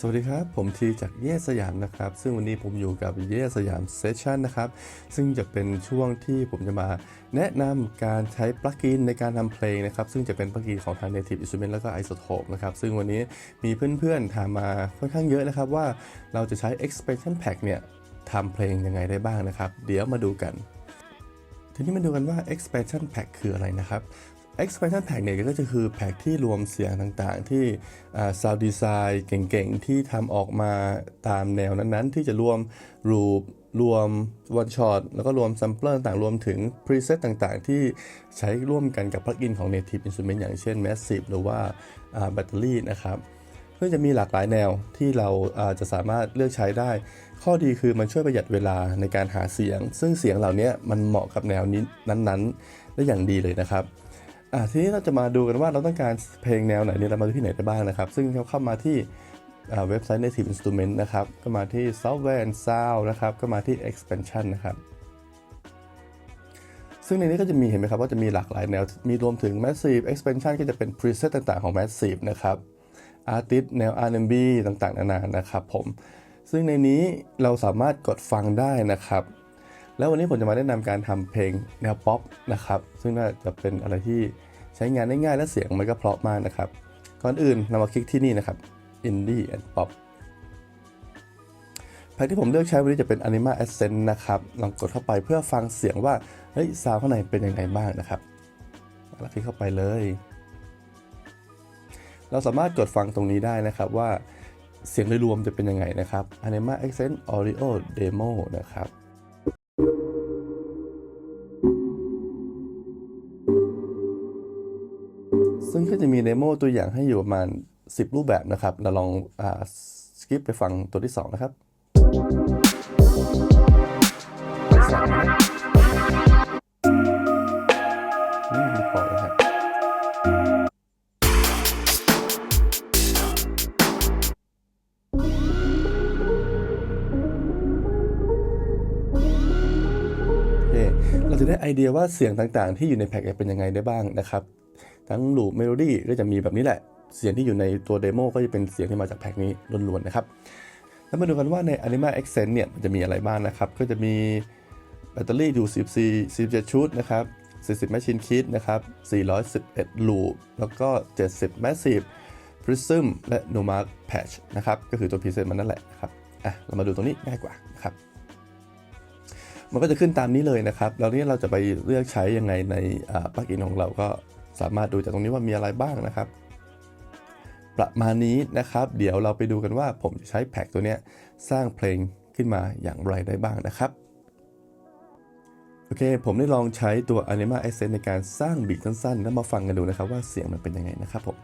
สวัสดีครับ ผมทีจากเย่สยามนะครับ ซึ่งวันนี้ผมอยู่กับเย่สยามเซสชันนะครับ ซึ่งจะเป็นช่วงที่ผมจะมาแนะนำการใช้ปลั๊กอินในการทำเพลงนะครับ ซึ่งจะเป็นปลั๊กอินของทาง Native Instrument แล้วก็ Isotope นะครับ ซึ่งวันนี้มีเพื่อนๆถามมาค่อนข้างเยอะนะครับว่าเราจะใช้ Expansion Pack เนี่ยทำเพลงยังไงได้บ้างนะครับ เดี๋ยวมาดูกันทีนี้มาดูกันว่า expansion pack คืออะไรนะครับ expansion pack เนี่ยก็จะคือแพ็กที่รวมเสียงต่างๆ ที่ sound design เก่งๆ ที่ทำออกมาตามแนวนั้นๆ ที่จะรวม loop รวม one shot แล้วก็รวม sampler ต่างๆ รวมถึง preset ต่างๆ ที่ใช้ร่วมกันกับ plugin ของ native instrument อย่างเช่น massive หรือว่า battery นะครับซึ่งจะมีหลากหลายแนวที่เราาจะสามารถเลือกใช้ได้ ข้อดีคือมันช่วยประหยัดเวลาในการหาเสียง ซึ่งเสียงเหล่านี้มันเหมาะกับแนวนี้นั้นๆ ได้อย่างดีเลยนะครับ อ่าทีนี้เราจะมาดูกันว่าเราต้องการเพลงแนวไหนเนี่ยเรามาที่ไหนได้บ้างนะครับ ซึ่งเราเข้ามาที่เว็บไซต์ Native Instrument นะครับ ก็มาที่ Software and Sound นะครับ ก็มาที่ Expansion นะครับ ซึ่งในนี้ก็จะมีเห็นไหมครับว่าจะมีหลากหลายแนว มีรวมถึง Massive Expansion ก็จะเป็น preset ต่างๆของ Massive นะครับ Artist แนว R&B ต่างๆ นานานะครับผม ซึ่งในนี้เราสามารถกดฟังได้นะครับ แล้ววันนี้ผมจะมาแนะนำการทำเพลงแนวป๊อปนะครับ ซึ่งน่าจะเป็นอะไรที่ ใช้งานได้ง่ายและเสียงมันก็เพราะมากนะครับ ก่อนอื่นเรามาคลิกที่นี่นะครับ Indie and Pop แพ็กที่ผมเลือกใช้วันนี้จะเป็น Anima Ascent นะครับ ลองกดเข้าไปเพื่อฟังเสียงว่า เฮ้ย ซาวข้างในเป็นยังไงบ้างนะครับแล้วคลิกเข้าไปเลย เราสามารถกดฟังตรงนี้ได้นะครับว่าเสียงโดยรวมจะเป็นยังไงนะครับ Anima Accent Audio Demo นะครับ โมตัวอย่างให้อยู่ประมาณ 10 รูปแบบนะครับ เราลองอสกิปไปฟังตัวที่ 2 นะครับสามนะนี่ดีพอเลยครับโอเคเราจะได้ไอเดียว่าเสียงต่างๆ ที่อยู่ในแพ็กเป็นยังไงได้บ้างนะครับ ทั้งลูปเมโลดี้ก็จะมีแบบนี้แหละ เสียงที่อยู่ในตัวเดโมก็จะเป็นเสียงที่มาจากแพ็กนี้ล้วนๆนะครับ แล้วมาดูกันว่าใน Anima Accent เนี่ยมันจะมีอะไรบ้างนะครับ ก็จะมีแบตเตอรี่อยู่14 17ชุดนะครับ 40 Machine Kit นะครับ 411 Loop แล้วก็ 70 Massive Prism และ Numark Patch นะครับ ก็คือตัว Preset มันนั่นแหละนะครับ อะ เรามาดูตรงนี้ง่ายกว่านะครับ มันก็จะขึ้นตามนี้เลยนะครับ แล้วนี้เราจะไปเลือกใช้ยังไงในปลั๊กอินของเราก็ สามารถดูจากตรงนี้ว่ามีอะไรบ้างนะครับ ประมาณนี้นะครับ เดี๋ยวเราไปดูกันว่าผมจะใช้แพ็กตัวนี้สร้างเพลงขึ้นมาอย่างไรได้บ้างนะครับโอเค ผมได้ลองใช้ตัว Anima Accent ในการสร้างบีทสั้นๆ แล้วมาฟังกันดูนะครับว่าเสียงมันเป็นยังไงนะครับผม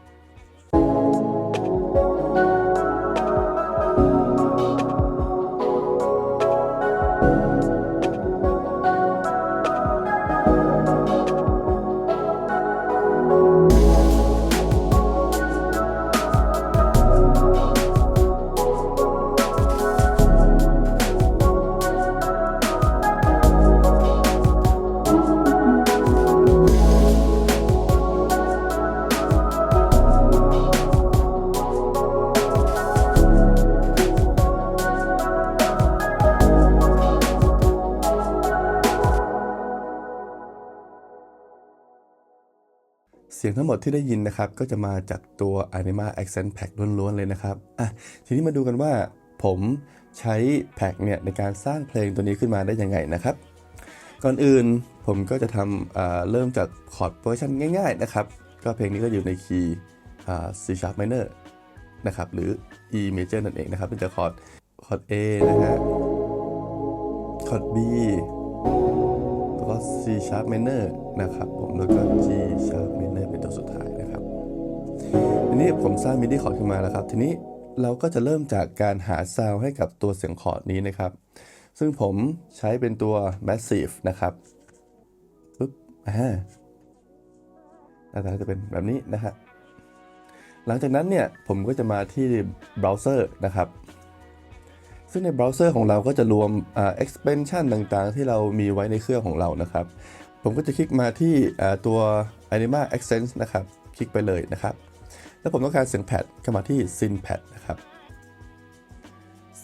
สียงทั้งหมดที่ได้ยินนะครับ ก็จะมาจากตัว Anima Accent Pack ล้วนๆเลยนะครับอะทีนี้มาดูกันว่าผมใช้แพ็กเนี่ยในการสร้างเพลงตัวนี้ขึ้นมาได้ยังไงนะครับ ก่อนอื่นผมก็จะทำอ่าเริ่มจากคอร์ดเวอร์ชันง่าย ๆ นะครับ ก็เพลงนี้ก็อยู่ในคีย์อ่า C sharp minor นะครับ หรือ E major นั่นเองนะครับ เป็นจากคอร์ดคอร์ด A นะฮะคอร์ด B แล้วก็ C sharp minor นะครับผมแล้วก็ G sharp ทีนี้ผมสร้างมิดิคอร์ดขึ้นมาแล้วครับ ทีนี้เราก็จะเริ่มจากการหาซาวให้กับตัวเสียงคอร์ดนี้นะครับ ซึ่งผมใช้เป็นตัว massive นะครับปึ๊บอ่าหน้าตาจะเป็นแบบนี้นะฮะหลังจากนั้นเนี่ยผมก็จะมาที่เบราว์เซอร์นะครับ ซึ่งในเบราว์เซอร์ของเราก็จะรวมอ่า expansion ต่างๆ ที่เรามีไว้ในเครื่องของเรานะครับ ผมก็จะคลิกมาที่ตัว Anima Accent นะครับ คลิกไปเลยนะครับ แล้วผมต้องการเสียงแพดก็มาที่ Syn Pad นะครับ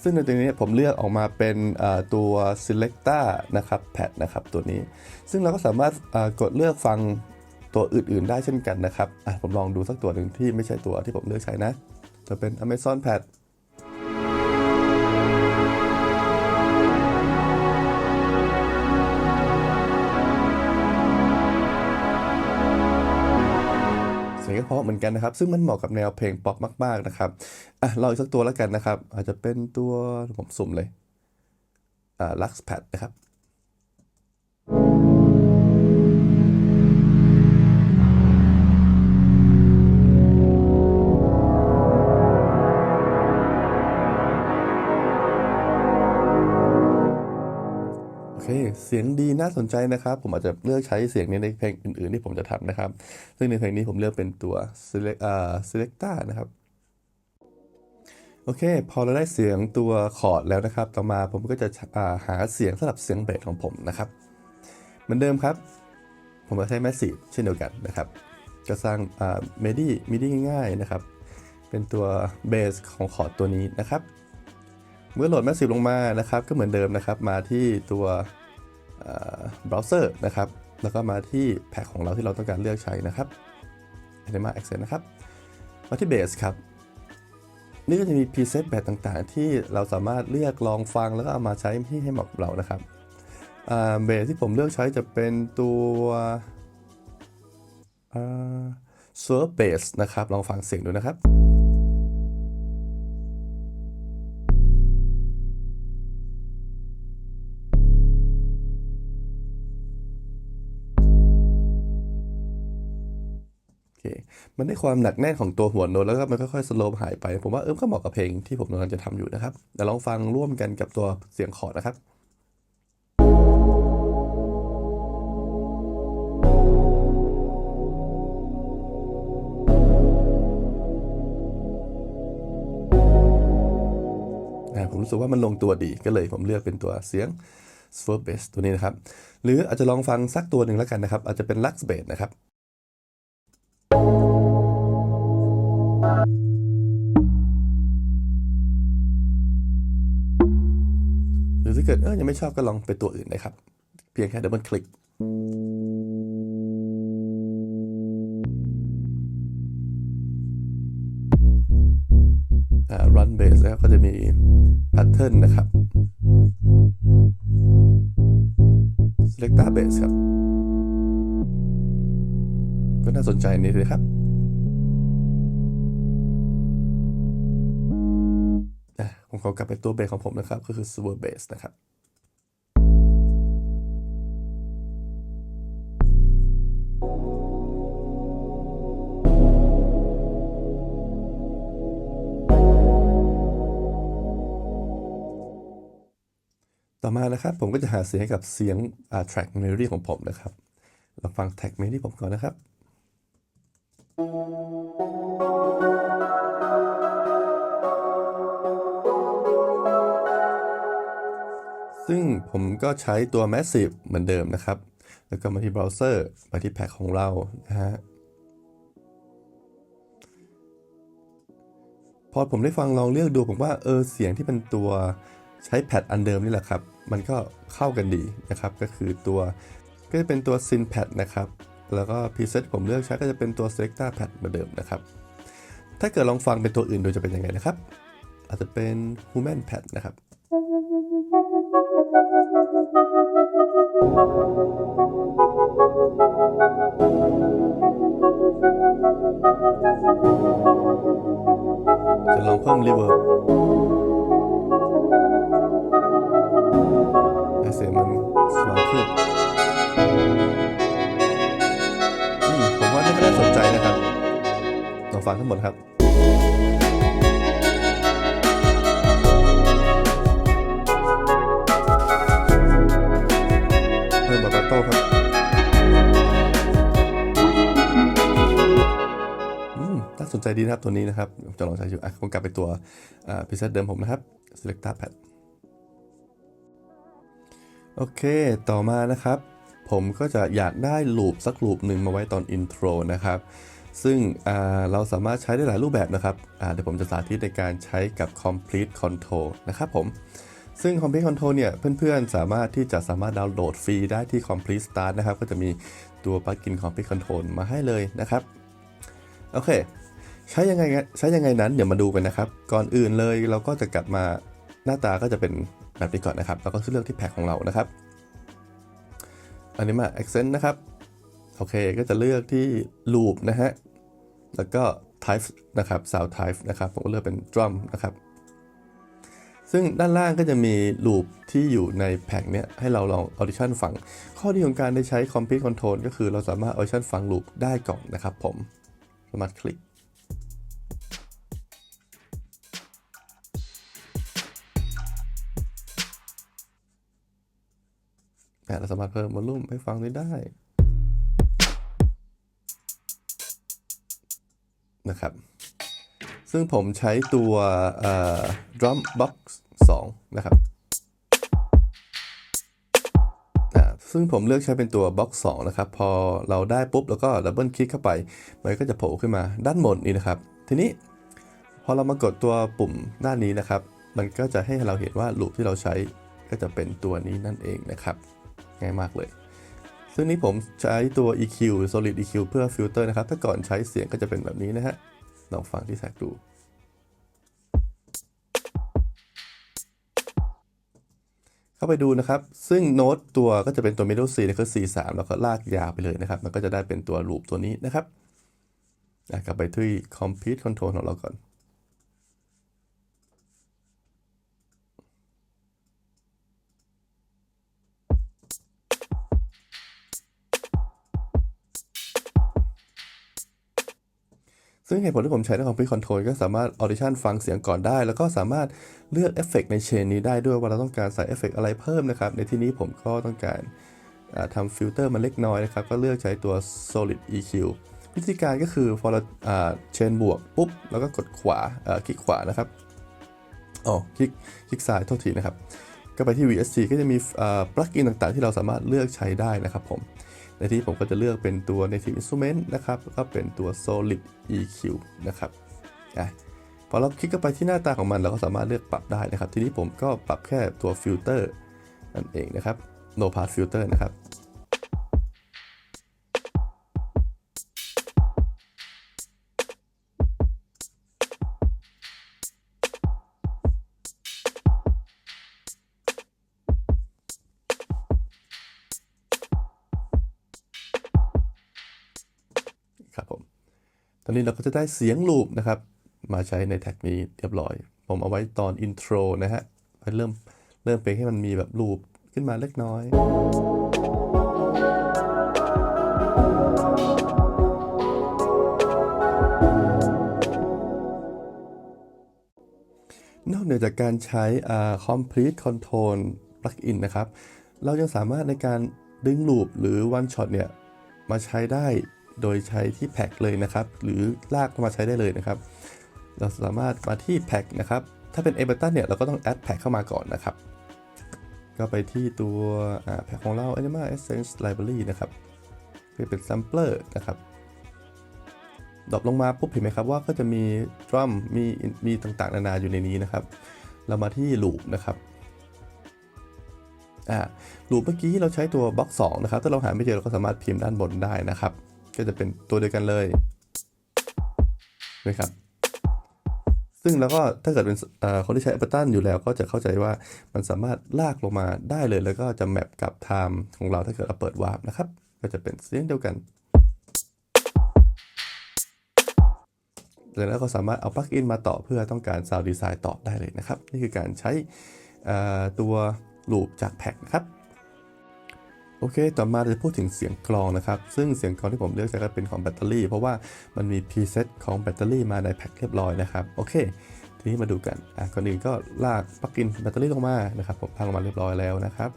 ซึ่งในตัวนี้ผมเลือกออกมาเป็นตัว selector นะครับแพดนะครับตัวนี้ ซึ่งเราก็สามารถกดเลือกฟังตัวอื่นๆ ได้เช่นกันนะครับผมลองดูสักตัวหนึ่งที่ไม่ใช่ตัวที่ผมเลือกใช้นะจะเป็น Amazon Pad ะเหมือนกันนะครับ ซึ่งมันเหมาะกับแนวเพลงป๊อปมาก ๆนะครับอะลองอีกสักตัวแล้วกันนะครับ อาจจะเป็นตัวผมสุ่มเลยอ่าลักส์แพดนะครับ เสียงดีน่าสนใจนะครับ ผมอาจจะเลือกใช้เสียงนี้ในเพลงอื่นๆที่ผมจะทำนะครับ ซึ่งในเพลงนี้ผมเลือกเป็นตัว select อ่า selector นะครับโอเค พอเราได้เสียงตัวคอร์ดแล้วนะครับ ต่อมาผมก็จะาหาเสียงสำหรับเสียงเบสของผมนะครับ เหมือนเดิมครับ ผมจะใช้ Massive เช่นเดียวกันนะครับ ก็สร้างอ่า MIDI MIDI ง่ายๆนะครับ เป็นตัวเบสของคอร์ดตัวนี้นะครับ เมื่อโหลด Massive ลงมานะครับ ก็เหมือนเดิมนะครับ มาที่ตัว เบราว์เซอร์นะครับ แล้วก็มาที่แพ็คของเราที่เราต้องการเลือกใช้นะครับ Anima Access นะครับ มาที่ Base ครับ นี่ก็จะมี preset แบบต่างๆ ที่เราสามารถเลือกลองฟังแล้วก็เอามาใช้ที่ให้เหมาะกับเรานะครับเบสที่ผมเลือกใช้จะเป็นตัวเซิร์เบสนะครับ ลองฟังเสียงดูนะครับ มันได้ความหนักแน่นของตัวหัวโน้ตแล้วก็มันค่อยๆสโลปหายไป ผมว่าเออก็เหมาะกับเพลงที่ผมกำลังจะทำอยู่นะครับเดี๋ยวลองฟังร่วมกันกับตัวเสียงคอร์ดนะครับผมรู้สึกว่ามันลงตัวดีก็เลยผมเลือกเป็นตัวเสียง s w i r Bass ตัวนี้นะครับ หรืออาจจะลองฟังสักตัวหนึ่งแล้วกันนะครับ อาจจะเป็น Lux Bass นะครับ เกิดเออยังไม่ชอบก็ลองไปตัวอื่นนะครับ เพียงแค่ดับเบิลคลิกอ่า run bass นะครับก็จะมี pattern นะครับ selector bass ครับ ก็น่าสนใจนี่เลยครับ ผมขอกลับไปตัวเบสของผมนะครับ ก็คือ super bass นะครับต่อมานะครับผมก็จะหาเสียงให้กับเสียง track melody ของผมนะครับ เราฟัง track melody ผมก่อนนะครับ ซึ่งผมก็ใช้ตัว Massive เหมือนเดิมนะครับ แล้วก็มาที่เบราว์เซอร์มาที่แพ็คของเรานะฮะพอผมได้ฟังลองเลือกดูผมว่าเออเสียงที่เป็นตัวใช้แพดอันเดิมนี่แหละครับ มันก็เข้ากันดีนะครับ ก็คือตัวก็จะเป็นตัว Syn Pad นะครับ แล้วก็ preset ผมเลือกใช้ก็จะเป็นตัว Selector Pad เหมือนเดิมนะครับ ถ้าเกิดลองฟังเป็นตัวอื่นดูจะเป็นยังไงนะครับ อาจจะเป็น Human Pad นะครับ ลองเพิ่ม reverb ให้เสียงมันสว่างขึ้นอืมผมว่าน่าสนใจนะครับลองฟังทั้งหมดครับ ใจดีนะครับตัวนี้นะครับจะลองใช้อยู่อะผมกลับไปตัวพิเศษเดิมผมนะครับ selector pad โอเค ต่อมานะครับ ผมก็จะอยากได้ลูปสักลูปหนึ่งมาไว้ตอนอินโทรนะครับ ซึ่งเราสามารถใช้ได้หลายรูปแบบนะครับเดี๋ยวผมจะสาธิตในการใช้กับ Complete Control นะครับผมซึ่ง Complete Control เนี่ยเพื่อนๆ สามารถที่จะสามารถดาวน์โหลดฟรีได้ที่ Complete Start นะครับ ก็จะมีตัวปลั๊กอิน Complete Control มาให้เลยนะครับ โอเค ใช้ยังไงใช้ยังไงนั้นเดี๋ยวมาดูกันนะครับ ก่อนอื่นเลยเราก็จะกลับมาหน้าตาก็จะเป็นแบบนี้ก่อนนะครับเราก็เลือกที่แพ็คของเรานะครับ อันนี้มา accent นะครับโอเคก็จะเลือกที่ loop นะฮะแล้วก็ type นะครับ sound type นะครับผมก็เลือกเป็น drum นะครับ ซึ่งด้านล่างก็จะมี loop ที่อยู่ในแพ็กเนี้ยให้เราลอง audition ฟัง ข้อดีของการได้ใช้ complete control ก็คือเราสามารถ audition ฟัง loop ได้ก่อนนะครับผมสามารถคลิก เราสามารถเพิ่มวอลลุ่มให้ฟังได้ได้นะครับ ซึ่งผมใช้ตัว drum box 2 นะครับ ซึ่งผมเลือกใช้เป็นตัว box 2 นะครับ พอเราได้ปุ๊บ แล้วก็ดับเบิลคลิกเข้าไป มันก็จะโผล่ขึ้นมาด้านบนนี้นะครับ ทีนี้พอเรามากดตัวปุ่มด้านนี้นะครับ มันก็จะให้เราเห็นว่าลูปที่เราใช้ก็จะเป็นตัวนี้นั่นเองนะครับ ง่ายมากเลย ซึ่งนี้ผมใช้ตัว EQ Solid EQ เพื่อฟิลเตอร์นะครับ ถ้าก่อนใช้เสียงก็จะเป็นแบบนี้นะฮะ ลองฟังที่แท็กดู เข้าไปดูนะครับ ซึ่งโน้ตตัวก็จะเป็นตัว middle C นะคือ C3 แล้วก็ลากยาวไปเลยนะครับ มันก็จะได้เป็นตัวลูปตัวนี้นะครับกลับไปที่ complete control ของเราก่อน ซึ่งเหตุผลที่ผมใช้ใน Complete Control ก็สามารถ Audition ฟังเสียงก่อนได้ แล้วก็สามารถเลือกเอฟเฟกในเชนนี้ได้ด้วยว่าเราต้องการใส่เอฟเฟกอะไรเพิ่มนะครับ ในที่นี้ผมก็ต้องการทำฟิลเตอร์มาเล็กน้อยนะครับ ก็เลือกใช้ตัว Solid EQ วิธีการก็คือพอเราเชนบวกปุ๊บ แล้วก็กดขวาอ่าคลิกขวานะครับอ๋อคลิกคลิกซ้ายโทษทีนะครับ ก็ไปที่ VST ก็จะมีปลั๊กอินต่างๆ ที่เราสามารถเลือกใช้ได้นะครับผม ในที่ผมก็จะเลือกเป็นตัว Native Instrument นะครับแล้วก็เป็นตัว Solid EQ นะครับอะพอเราคลิกเข้าไปที่หน้าตาของมันเราก็สามารถเลือกปรับได้นะครับ ทีนี้ผมก็ปรับแค่ตัวฟิลเตอร์นั่นเองนะครับ No Pass Filter นะครับ ตอนนี้เราก็จะได้เสียงลูปนะครับ มาใช้ในแท็กนี้เรียบร้อย ผมเอาไว้ตอนอินโทรนะฮะไปเริ่มเริ่มเพลงให้มันมีแบบลูปขึ้นมาเล็กน้อยนอกเหนือจากการใช้ uh, complete control plugin นะครับ เรายังสามารถในการดึงลูปหรือ one shot เนี่ย มาใช้ได้ โดยใช้ที่แพ็กเลยนะครับ หรือลากมาใช้ได้เลยนะครับ เราสามารถมาที่แพ็กนะครับ ถ้าเป็น Ableton เนี่ยเราก็ต้อง add แพ็กเข้ามาก่อนนะครับ ก็ไปที่ตัวแพ็กของเรา Anima Essence Library นะครับที่เป็น Sampler นะครับดรอปลงมาปุ๊บเห็นไหมครับว่าก็จะมีดรัมมีมีต่างๆ นานาอยู่ในนี้นะครับ เรามาที่ลูปนะครับอ่าลูปเมื่อกี้เราใช้ตัวบล็อก2นะครับถ้าเราหาไม่เจอเราก็สามารถพิมพ์ด้านบนได้นะครับ ก็จะเป็นตัวเดียวกันเลยนะครับ ซึ่งแล้วก็ถ้าเกิดเป็นคนที่ใช้ Ableton อยู่แล้วก็จะเข้าใจว่ามันสามารถลากลงมาได้เลย แล้วก็จะแมปกับ time ของเราถ้าเกิดเราเปิดวาร์ปนะครับ ก็จะเป็นเสียงเดียวกันแล้วก็สามารถเอาปลั๊กอินมาต่อเพื่อต้องการ Sound Design ต่อได้เลยนะครับ นี่คือการใช้ตัวลูปจากแพ็กนะครับ โอเค ต่อมาเราจะพูดถึงเสียงกลองนะครับ ซึ่งเสียงกลองที่ผมเลือกใช้ก็เป็นของแบตเตอรี่ เพราะว่ามันมีพรีเซตของแบตเตอรี่มาในแพ็กเรียบร้อยนะครับ โอเค ทีนี้มาดูกัน อะก่อนอื่นก็ลากปลั๊กอินแบตเตอรี่ลงมานะครับ ผมพังมาเรียบร้อยแล้วนะครับ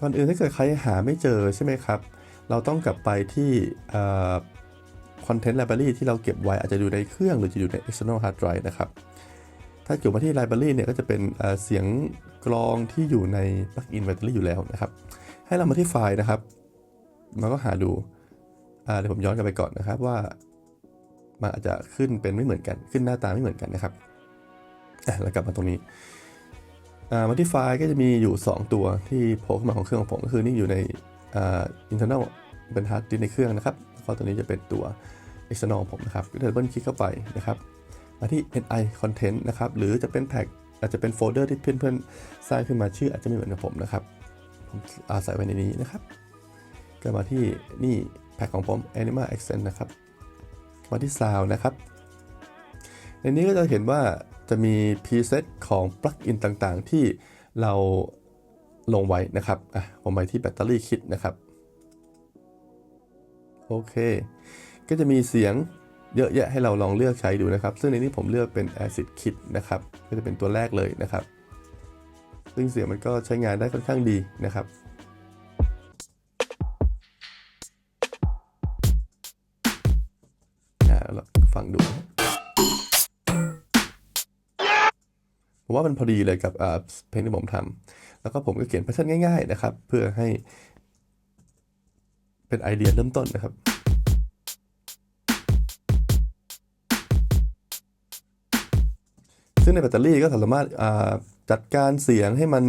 ก่อนอื่นถ้าเกิดใครหาไม่เจอใช่ไหมครับ เราต้องกลับไปที่คอนเทนต์ไลบรารีที่เราเก็บไว้อาจจะอยู่ในเครื่องหรือจะอยู่ใน external hard drive นะครับ ถ้าเกี่ยวมาที่ไลบรารีเนี่ยก็จะเป็นเอ่อเสียงกลองที่อยู่ในปลั๊กอินแบตเตอรี่อยู่แล้วนะครับ ให้เรามาที่ไฟล์นะครับแล้วก็หาดูอ่าเดี๋ยวผมย้อนกลับไปก่อนนะครับว่ามันอาจจะขึ้นเป็นไม่เหมือนกันขึ้นหน้าตาไม่เหมือนกันนะครับอะแล้วกลับมาตรงนี้อ่า modify ก็จะมีอยู่ 2 ตัวที่โผล่ขึ้นมาของเครื่องของผมก็คือนี่อยู่ในอ่า internal เป็น hard disk ในเครื่องนะครับแล้วตัวนี้จะเป็นตัว external ของผมนะครับก็ดับเบิลคลิกเข้าไปนะครับมาที่ ni content นะครับหรือจะเป็นแท็กอาจจะเป็นโฟลเดอร์ที่เพื่อนๆสร้างขึ้นมาชื่ออาจจะไม่เหมือนกับผมนะครับ ผมอาศัยไว้ในนี้นะครับ ก็มาที่นี่แพ็กของผม Anima Accent นะครับ มาที่ Sound นะครับ ในนี้ก็จะเห็นว่าจะมี preset ของ plugin ต่างๆ ที่เราลงไว้นะครับอะผมไปที่แบตเตอรี่คิดนะครับ โอเค ก็จะมีเสียงเยอะแยะให้เราลองเลือกใช้ดูนะครับ ซึ่งในนี้ผมเลือกเป็น Acid Kit นะครับ ก็จะเป็นตัวแรกเลยนะครับ ซึ่งเสียงมันก็ใช้งานได้ค่อนข้างดีนะครับอ่าลองฟังดูผมว่ามันพอดีเลยกับเพลงที่ผมทำแล้วก็ผมก็เขียนแพทเทิร์นง่าย ๆ นะครับ เพื่อให้เป็นไอเดียเริ่มต้นนะครับซึ่งในแบตเตอรี่ก็สามารถ จัดการเสียงให้มัน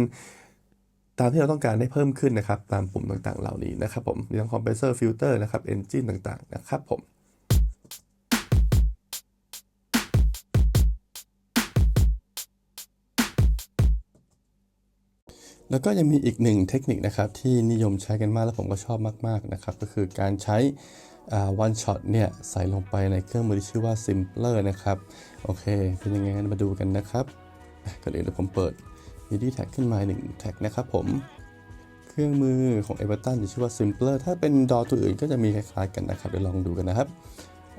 ตามที่เราต้องการได้เพิ่มขึ้นนะครับ ตามปุ่มต่างๆ เหล่านี้นะครับผมมีทั้งคอมเพรสเซอร์ฟิลเตอร์นะครับเอนจินต่างๆ นะครับผมแล้วก็ยังมีอีกหนึ่งเทคนิคนะครับที่นิยมใช้กันมากและผมก็ชอบมากๆนะครับก็คือการใช้ one shot เนี่ยใส่ลงไปในเครื่องมือที่ชื่อว่า simpler นะครับ โอเค เป็นยังไงมาดูกันนะครับ ก่อนอื่นเดี๋ยวผมเปิด MIDI tag ขึ้นมาหนึ่งแท็กนะครับผม เครื่องมือของ Ableton จะชื่อว่า simpler ถ้าเป็นดอตัวอื่นก็จะมีคล้ายๆกันนะครับ เดี๋ยวลองดูกันนะครับ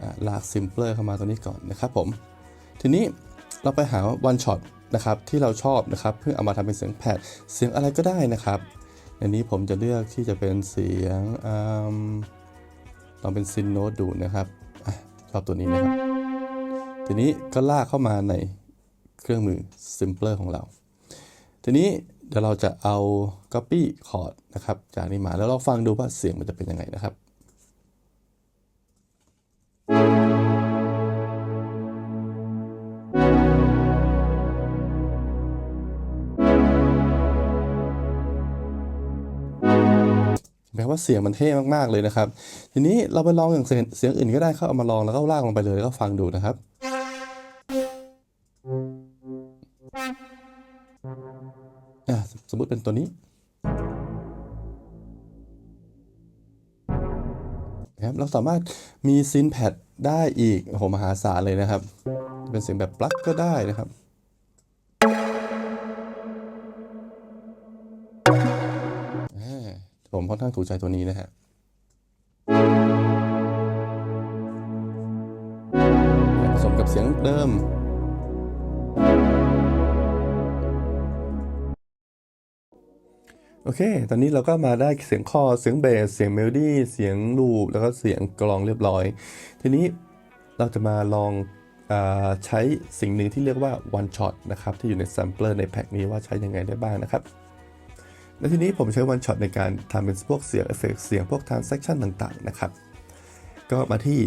อ่าลาก simpler เข้ามาตรงนี้ก่อนนะครับผม ทีนี้เราไปหา one shot นะครับที่เราชอบนะครับเพื่อเอามาทำเป็นเสียงแผดเสียงอะไรก็ได้นะครับในนี้ผมจะเลือกที่จะเป็นเสียงอลองเป็นซินโนตดูนะครับอชอบตัวนี้นะครับ ทีนี้ก็ลากเข้ามาใน เครื่องมือ Simpler ของเรา ทีนี้เดี๋ยวเราจะเอา Copy Chord นะครับ จากนี้มาแล้วเราฟังดูว่าเสียงมันจะเป็นยังไงนะครับแปลว่าเสียงมันเท่มาก ๆ เลยนะครับ ทีนี้เราไปลองอย่างเสียงเสียงอื่นก็ได้ครับเอามาลองแล้วก็ลากลงไปเลยแล้วก็ฟังดูนะครับ สมมติเป็นตัวนี้นะครับเราสามารถมีซินแพดได้อีกโหมหาศาลเลยนะครับ เป็นเสียงแบบปลั๊กก็ได้นะครับผมค่อนข้างถูกใจตัวนี้นะฮะผสมกับเสียงเดิม โอเค ตอนนี้เราก็มาได้เสียงคอเสียงเบส เสียงเมโลดี้ เสียงลูป แล้วก็เสียงกลองเรียบร้อย ทีนี้เราจะมาลองอใช้สิ่งหนึ่งที่เรียกว่า one shot นะครับ ที่อยู่ใน sampler ในแพ็กนี้ว่าใช้ยังไงได้บ้างนะครับ และทีนี้ผมใช้ one shot ในการทำเป็นพวกเสียงเอฟเฟกเสียงพวก transaction ต่างๆ นะครับ ก็มาที่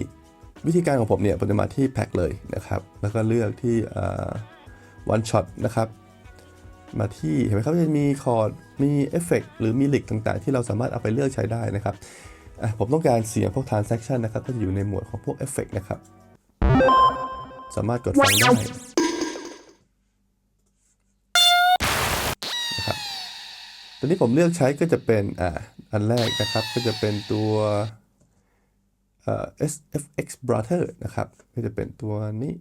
วิธีการของผมเนี่ย ผมจะมาที่แพ็กเลยนะครับ แล้วก็เลือกที่ one shot นะครับ มาที่เห็นไหมครับจะมีคอร์ดมีเอฟเฟกหรือมีลิกต่างๆ ที่เราสามารถเอาไปเลือกใช้ได้นะครับผมต้องการเสียงพวก transaction นะครับก็จะอยู่ในหมวดของพวกเอฟเฟกนะครับ สามารถกดฟังได้นะครับตัวนี้ผมเลือกใช้ก็จะเป็นอ่าอันแรกนะครับก็จะเป็นตัวเอ่อ SFX Brother นะครับก็จะเป็นตัวนี้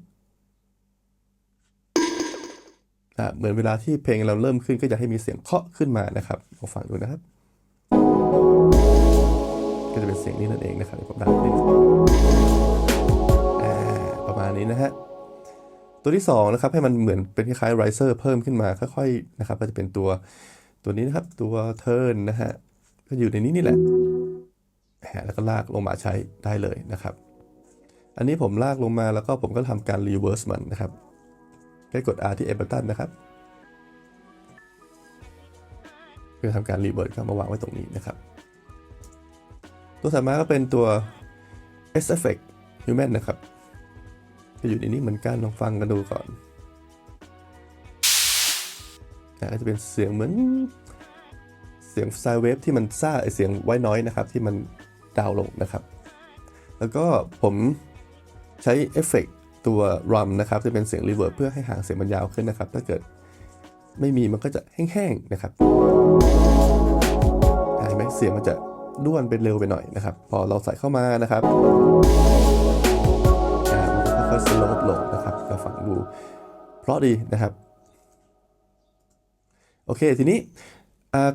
เหมือนเวลาที่เพลงเราเริ่มขึ้นก็จะให้มีเสียงเคาะขึ้นมานะครับลองฟังดูนะครับ ก็จะเป็นเสียงนี้นั่นเองนะครับผมดังนิดนึงประมาณนี้นะฮะตัวที่สองนะครับให้มันเหมือนเป็นคล้ายๆ riser เพิ่มขึ้นมาค่อยๆนะครับ ก็จะเป็นตัวตัวนี้นะครับตัว turn นนะฮะก็อยู่ในนี้นี่แหละแล้วก็ลากลงมาใช้ได้เลยนะครับ อันนี้ผมลากลงมาแล้วก็ผมก็ทำการ reverse มันนะครับ แค่กด R ที่ Ableton นะครับ เพื่อทำการ reverse เข้ามาวางไว้ตรงนี้นะครับ ตัวถัดมาก็เป็นตัว S Effect Human นะครับจะอยู่ในนี้เหมือนกันลองฟังกันดูก่อนนะก็จะเป็นเสียงเหมือนเสียงไซเวฟที่มันซ่าไอเสียงไว้น้อยนะครับ ที่มันดาวลงนะครับ แล้วก็ผมใช้เอฟเฟกต์ ตัวรัมนะครับจะเป็นเสียงรีเวิร์บเพื่อให้หางเสียงมันยาวขึ้นนะครับ ถ้าเกิดไม่มีมันก็จะแห้งๆนะครับเห็นไหมเสียงมันจะด้วนไปเร็วไปหน่อยนะครับ พอเราใส่เข้ามานะครับมันก็ค่อยๆสโลปลงนะครับก็ฟังดูเพราะดีนะครับ โอเคทีนี้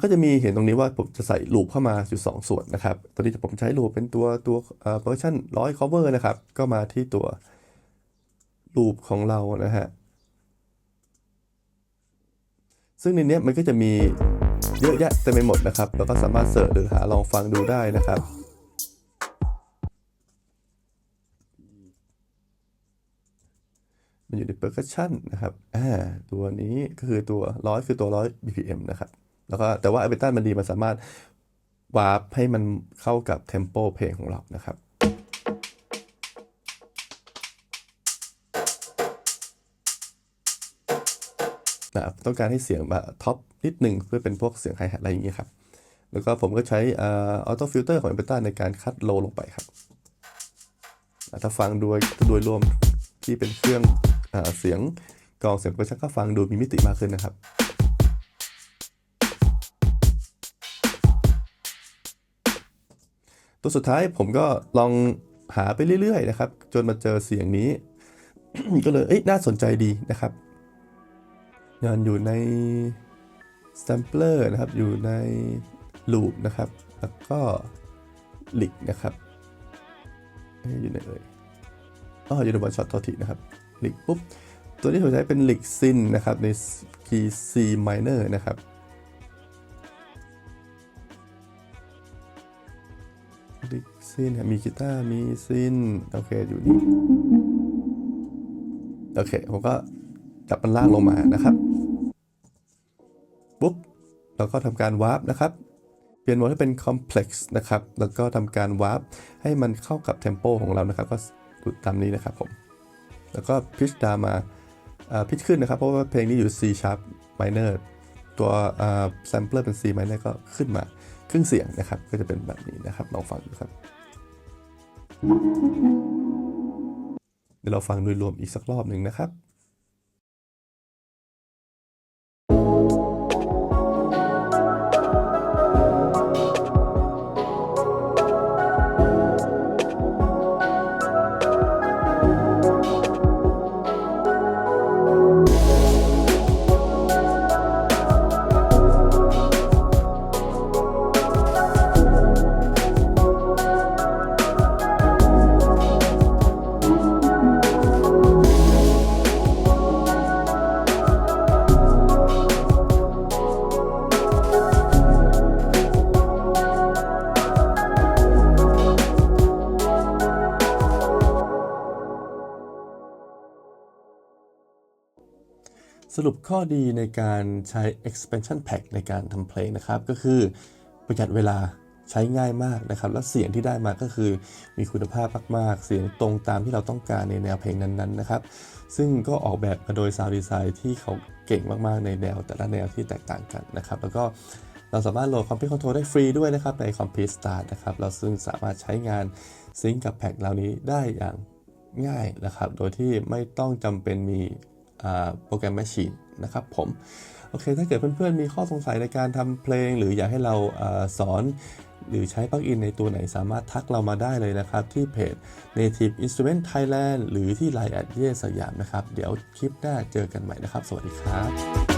ก็จะมีเห็นตรงนี้ว่าผมจะใส่ลูปเข้ามาอยู่สองส่วนนะครับตัวนี้ผมใช้ลูปเป็นตัวตัวเวอร์ชันร้อย cover นะครับ ก็มาที่ตัว ลูปของเรานะฮะ ซึ่งในนี้มันก็จะมีเยอะแยะเต็มไปหมดนะครับแล้วก็สามารถเสิร์ชหรือหาลองฟังดูได้นะครับมันอยู่ใน percussion นะครับ อ่า ตัวนี้ก็คือตัวร้อยคือตัวร้อย BPM นะครับ แล้วก็แต่ว่า Ableton มันดีมันสามารถวาร์ปให้มันเข้ากับ tempo เพลงของเรานะครับ นะครับต้องการให้เสียงแบบท็อปนิดหนึ่งเพื่อเป็นพวกเสียงไฮแฮทอะไรอย่างเงี้ยครับ แล้วก็ผมก็ใช้ออโต้ฟิลเตอร์ของ Ableton ในการคัดโลลงไปครับถ้าฟังโดยโดยรวมที่เป็นเครื่องอเสียงกองเสียงเปอร์ชันก็ฟังดูมีมิติมากขึ้นนะครับตัวสุดท้ายผมก็ลองหาไปเรื่อยๆนะครับ จนมาเจอเสียงนี้ ก็เลยเอ้ยน่าสนใจดีนะครับ งานอยู่ใน sampler นะครับ อยู่ใน loop นะครับ แล้วก็ลิกนะครับ อยู่ในเอ่ยอ๋ออยู่ในบนช็อตทอทีนะครับลิกปุ๊บ ตัวนี้ผมใช้เป็นลิกซินนะครับ ในคีย์ C minor นะครับลิกซินมีกีตาร์ มีซิน โอเค อยู่นี่ โอเค ผมก็จับมันล่างลงมานะครับ เราก็ทำการวาร์ปนะครับ เปลี่ยนโหมดให้เป็น complex นะครับ แล้วก็ทำการวาร์ปให้มันเข้ากับ tempo ของเรานะครับ ก็ดูตามนี้นะครับผม แล้วก็ pitch down มาอ่า pitch ขึ้นนะครับ เพราะว่าเพลงนี้อยู่ C sharp minor ตัวอ่า sampler เป็น C minor ก็ขึ้นมาครึ่งเสียงนะครับ ก็จะเป็นแบบนี้นะครับลองฟังดูครับ เดี๋ยวเราฟังโดยรวมอีกสักรอบหนึ่งนะครับ ข้อดีในการใช้ expansion pack ในการทำเพลงนะครับ ก็คือประหยัดเวลาใช้ง่ายมากนะครับ และเสียงที่ได้มาก็คือมีคุณภาพมาก ๆ เสียงตรงตามที่เราต้องการในแนวเพลงนั้นๆนะครับ ซึ่งก็ออกแบบมาโดย Sound Design ที่เขาเก่งมากๆในแนวแต่ละแนวที่แตกต่างกันนะครับ แล้วก็เราสามารถโหลด Complete Control ได้ฟรีด้วยนะครับใน Complete Star นะครับ เราซึ่งสามารถใช้งานซิงกับแพ็กเหล่านี้ได้อย่างง่ายนะครับ โดยที่ไม่ต้องจำเป็นมี โปรแกรมแมชชีนนะครับผมโอเค ถ้าเกิดเพื่อนๆ มีข้อสงสัยในการทำเพลง หรืออยากให้เราอสอน หรือใช้ปลั๊กอินในตัวไหนสามารถทักเรามาได้เลยนะครับ ที่เพจ Native Instrument Thailand หรือที่ Line แอดเยสยามนะครับ เดี๋ยวคลิปหน้าเจอกันใหม่นะครับ สวัสดีครับ